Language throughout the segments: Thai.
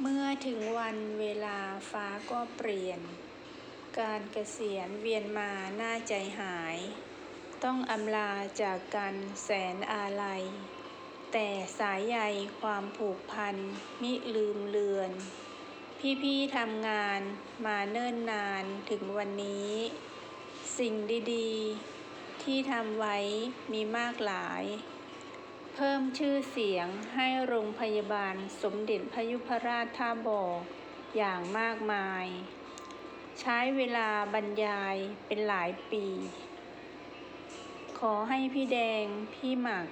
เมื่อถึงวันเวลาฟ้าก็เปลี่ยน การเกษียณเวียนมาหน้าใจหาย ต้องอำลาจากกันแสนอาลัย แต่สายใยความผูกพันมิลืมเลือน พี่ๆทำงานมาเนิ่นนานถึงวันนี้ สิ่งดีๆ ที่ทำไว้มีมากหลาย เพิ่มชื่อเสียงให้โรงพยาบาลสมเด็จพยุพราชท่าบ่ออย่างมากมาย ใช้เวลาบรรยายเป็นหลายปี ขอให้พี่แดง พี่หมัก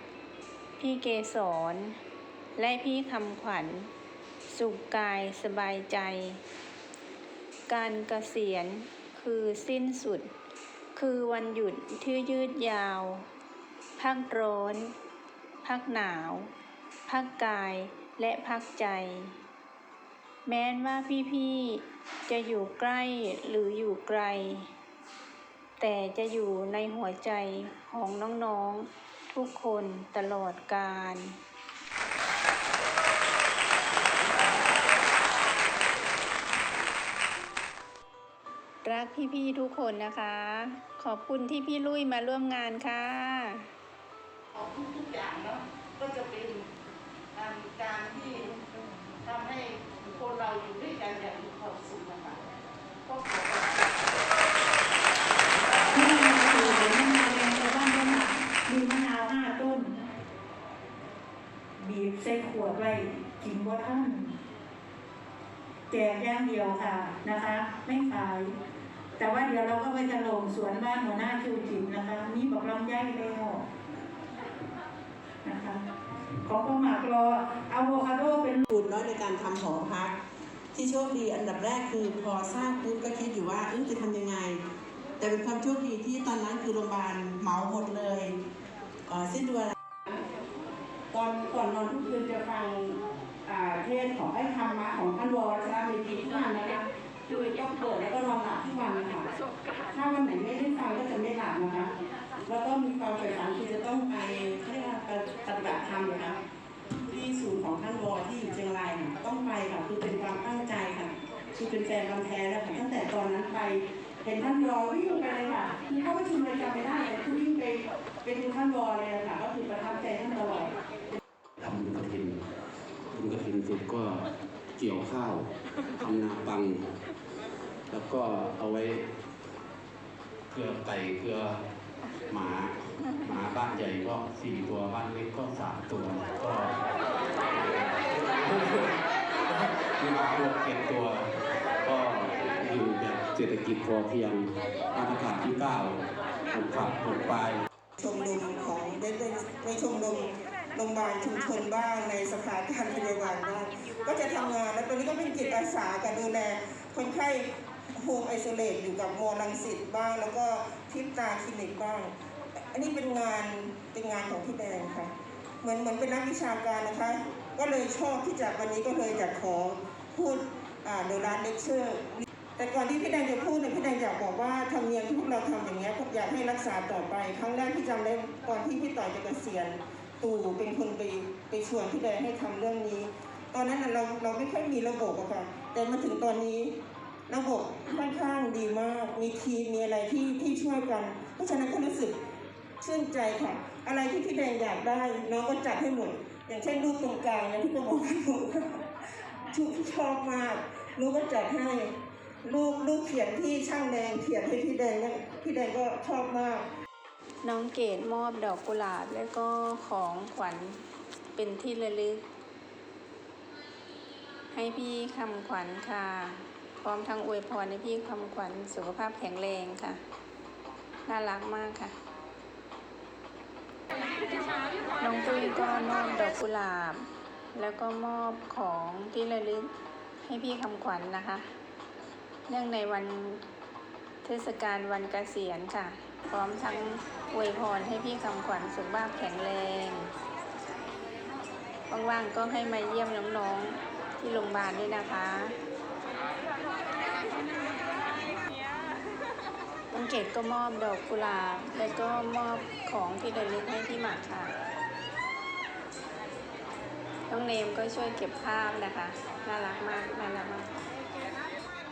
พี่เกสรและพี่คำขวัญ สุขกายสบายใจ การเกษียณคือสิ้นสุด คือวันหยุดที่ยืดยาว พักร้อน พักหนาว พักกายและพักใจ แม้นว่าพี่ๆจะอยู่ใกล้หรืออยู่ไกล แต่จะอยู่ในหัวใจของน้องๆทุกคนตลอดกาลรักพี่ๆทุกคนนะคะ ขอบคุณที่พี่ลุยมาร่วมงานค่ะ ของทุกๆอย่างเนาะก็จะเป็นการการที่ทำให้คนเราอยู่ด้วยกันอย่างมีความสุขนะคะก็ขอนี่มะนาวอยู่มะนาวแดงชาวบ้านก็หมักมีมะนาวห้าต้น บีบใส่ขวดไว้กินว่าท่านแจกย่างเดียวค่ะนะคะ ไม่ขาย แต่ว่าเดี๋ยวเราก็ไปจะลงสวนบ้านหัวหน้าชูจิตนะคะ นี่บอกลำไยแล้ว นะคะของก็หมักรออะโวคาโดเป็นทุนเนาะในการทำหอพัก ที่โชคดีอันดับแรกคือพอทราบปุ๊บก็คิดอยู่ว่าเอ้ยจะทำยังไง แต่เป็นความโชคดีที่ตอนนั้นคือโรงพยาบาลเหมาหมดเลยเอ่อสิ้นเดือน ตอนก่อนนอนทุกคืนจะฟังอ่าเทศน์ของไอ้ธรรมะของท่านวรชาเมธีทุกวันนะคะคือต้องเปิดแล้วก็นอนหลับทุกวันนะคะถ้าวันไหนไม่ได้ฟังก็ นแฟนบันแท้แล้วค่ะตั้งแต่ตอนนั้นไปเห็นท่านวอวิ่งไปเลยค่ะคือเข้าประชุมเลยจำไม่ได้แต่คือวิ่งไปไปดูท่านวอเลยค่ะก็คือประทับใจท่านตลอดทำบุญกระถินบุญกระถินเสร็จก็เกี่ยวข้าวทำนาปัง แล้วก็เอาไว้เพื่อไก่เพื่อหมาหมาบ้านใหญ่ก็สี่ตัวบ้านเล็กก็สามตัวก็มีหมาตัวเก็บตัว ศรษฐกิจพอเพียงมาตรฐานที่เก้าผมขับผมไปชมรมของในในในชมรมโรงพยาบาลชุมชนบ้างในสภานการพยาบาลบ้างก็จะทำงานแล้วตอนนี้ก็เป็นจิตอาสาการดูแลคนไข้โฮมไอโซเลตอยู่กับมอลังสิตบ้าง แล้วก็ทิพตาคลินิกบ้าง อันนี้เป็นงานเป็นงานของพี่แดงค่ะ เหมือนเหมือนเป็นนักวิชาการนะคะ ก็เลยชอบที่จะวันนี้ก็เลยจะขอพูดอ่าในร้านเลคเชอร์ แต่ก่อนที่พี่แดงจะพูดเนี่ยพี่แดงอยากบอกว่าธรรมเนียมที่พวกเราทำอย่างเงี้ยอยากให้รักษาต่อไป ครั้งแรกที่จำได้ก่อนที่พี่ต่อยจะเกษียณตู่เป็นคนไปไปชวนพี่แดงให้ทำเรื่องนี้ ตอนนั้นเราเราไม่ค่อยมีระบบอะค่ะแต่มาถึงตอนนี้ระบบค่อนข้างดีมาก มีทีมมีอะไรที่ที่ช่วยกัน เพราะฉะนั้นก็รู้สึกชื่นใจค่ะ อะไรที่พี่แดงอยากได้ น้องก็จัดให้หมด อย่างเช่นรูปตรงกลางเนะที่กระบอกหนูชุกชอบมากรู้ก็จัดให้ รูปรูปเขียนที่ช่างแดงเขียนให้พี่แดงเนี่ยพี่แดงก็ชอบมาก น้องเกดมอบดอกกุหลาบและก็ของขวัญเป็นที่ระลึก ให้พี่คำขวัญค่ะ พร้อมทั้งอวยพรให้พี่คำขวัญสุขภาพแข็งแรงค่ะ น่ารักมากค่ะ น้องตุ้ยก็มอบดอกกุหลาบ แล้วก็มอบของที่ระลึกให้พี่คำขวัญนะคะ เนื่องในวันเทศกาลวันเกษียณค่ะ พร้อมทั้งอวยพรให้พี่คำขวัญสุขภาพแข็งแรงว่างๆก็ให้มาเยี่ยมน้องๆที่โรงพยาบาลด้วยนะคะน้องเกดก็มอบดอกกุหลาบแล้วก็มอบของที่ระลึกให้พี่หมากค่ะ น้องเนมก็ช่วยเก็บภาพนะคะ น่ารักมาก น่ารักมาก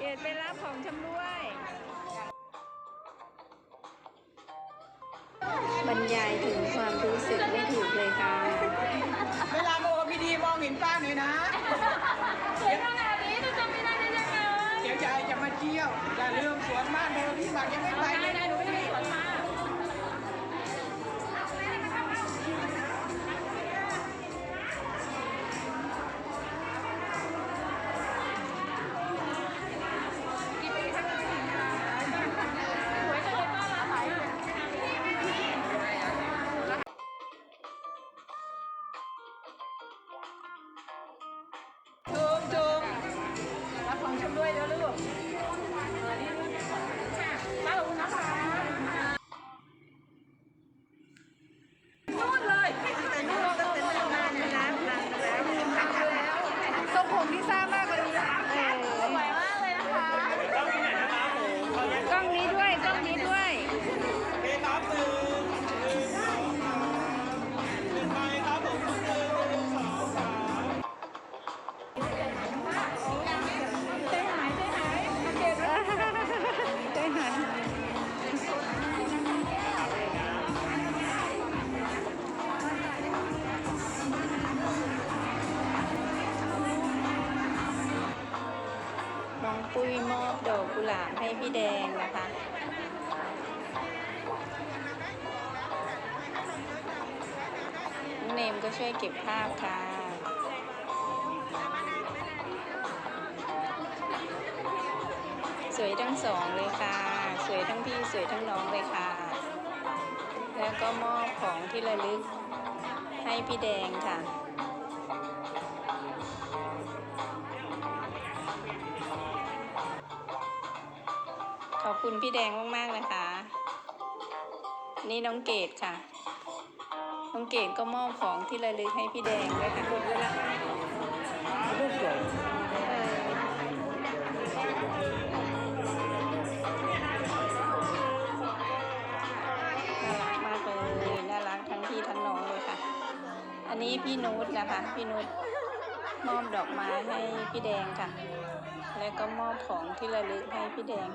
เกดไปรับของชำร่วย บรรยายถึงความรู้สึกไม่ถูกเลยค่ะ เวลาโมกับพี่ดีมองเห็นป้าหน่อยนะสวยขนาดนี้จะจำไม่ได้ได้ยังไงเดี๋ยวยายจะมาเที่ยวอย่าลืมสวนบ้านเธอพี่หมักยังไม่ไปเลยหนูไม่ได้ ของชำด้วยแล้วลูกมาลูกนะคะ ปุ้ยมอบดอกกุหลาบให้พี่แดงนะคะน้องเนมก็ช่วยเก็บภาพค่ะ สวยทั้งสองเลยค่ะ สวยทั้งพี่สวยทั้งน้องเลยค่ะ แล้วก็มอบของที่ระลึกให้พี่แดงค่ะ คุณพี่แดงมากๆนะคะนี่น้องเกดค่ะ น้องเกดก็มอบของที่ระลึกให้พี่แดงด้วยค่ะรูปใหญ่น่ารักมากเลยน่ารักทั้งพี่ทั้งน้องเลยค่ะ อันนี้พี่นุชนะคะ พี่นุชมอบดอกไม้ให้พี่แดงค่ะ แล้วก็มอบของที่ระลึกให้พี่แดง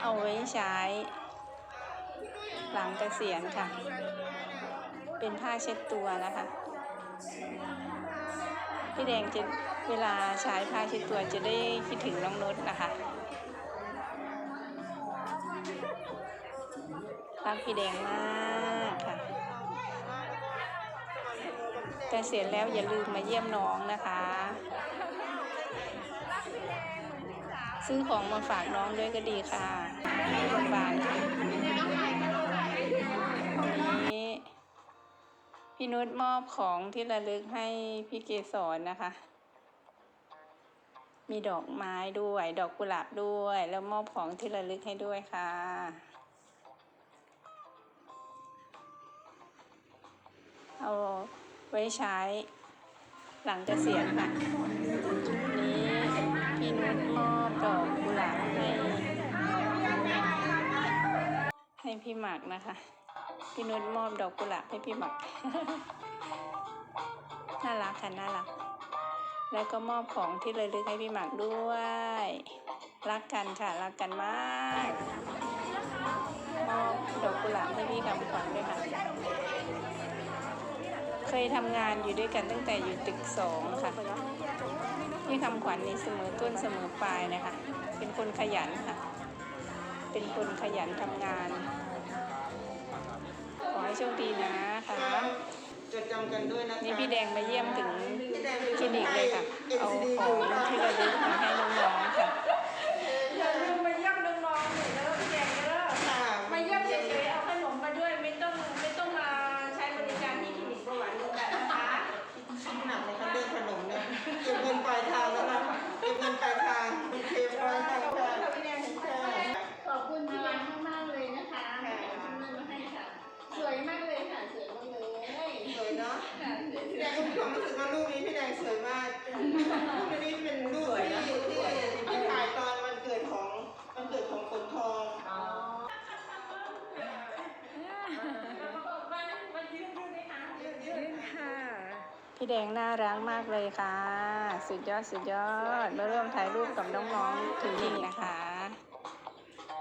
เอาไว้ใช้หลังเกษียณค่ะ เป็นผ้าเช็ดตัวนะคะ พี่แดงจะเวลาใช้ผ้าเช็ดตัวจะได้คิดถึงน้องนุชนะคะรักพี่แดงมากค่ะเกษียณแล้วอย่าลืมมาเยี่ยมน้องนะคะ ซื้อของมาฝากน้องด้วยก็ดีค่ะโรงพยาบาลค่ะนี้พี่นุชมอบของที่ระลึกให้พี่เกสรนะคะ มีดอกไม้ด้วย ดอกกุหลาบด้วย แล้วมอบของที่ระลึกให้ด้วยค่ะเอาไว้ใช้หลังเกษียณค่ะ นี้พี่นุชมอบดอกกุหลาบให้ให้พี่หมักนะคะ พี่นุชมอบดอกกุหลาบให้พี่หมักน่ารักค่ะน่ารัก แล้วก็มอบของที่ระลึกให้พี่หมักด้วย รักกันค่ะรักกันมากมอบดอกกุหลาบให้พี่คำขวัญด้วยค่ะ เคยทำงานอยู่ด้วยกันตั้งแต่อยู่ตึกสองค่ะ พี่คำขวัญนี่เสมอต้นเสมอปลายนะคะ เป็นคนขยันค่ะ เป็นคนขยันทำงาน ขอให้โชคดีนะคะจดจำกันด้วยนะคะนี่พี่แดงมาเยี่ยมถึงพี่แดงเป็นคลินิกเลยค่ะ เอาของที่ระลึกมาให้น้องๆค่ะ ก็ พี่แดงน่ารักมากเลยค่ะ สุดยอดสุดยอดมาร่วมถ่ายรูปกับน้องๆถึงนี่นะคะ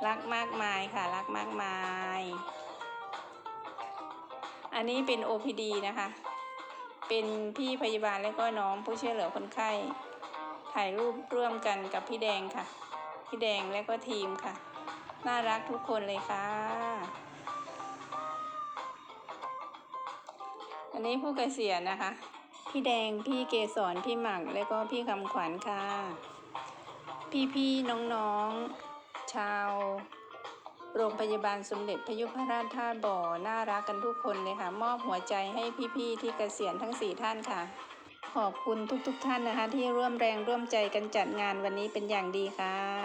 รักมากมายค่ะ รักมากมาย อันนี้เป็น OPD นะคะ เป็นพี่พยาบาลและก็น้องผู้ช่วยเหลือคนไข้ ถ่ายรูปร่วมกันกับพี่แดงค่ะ พี่แดงและก็ทีมค่ะ น่ารักทุกคนเลยค่ะอันนี้ผู้เกษียณนะคะ พี่แดงพี่เกสรพี่หมักและก็พี่คำขวัญค่ะ พี่ๆน้องๆ ชาว โรงพยาบาลสมเด็จพยุพราชท่าบ่อ น่ารักกันทุกคนเลยค่ะ มอบหัวใจให้พี่ๆที่เกษียณทั้งสี่ท่านค่ะ ขอบคุณทุกๆท่านนะคะ ที่ร่วมแรงร่วมใจกันจัดงานวันนี้เป็นอย่างดีค่ะ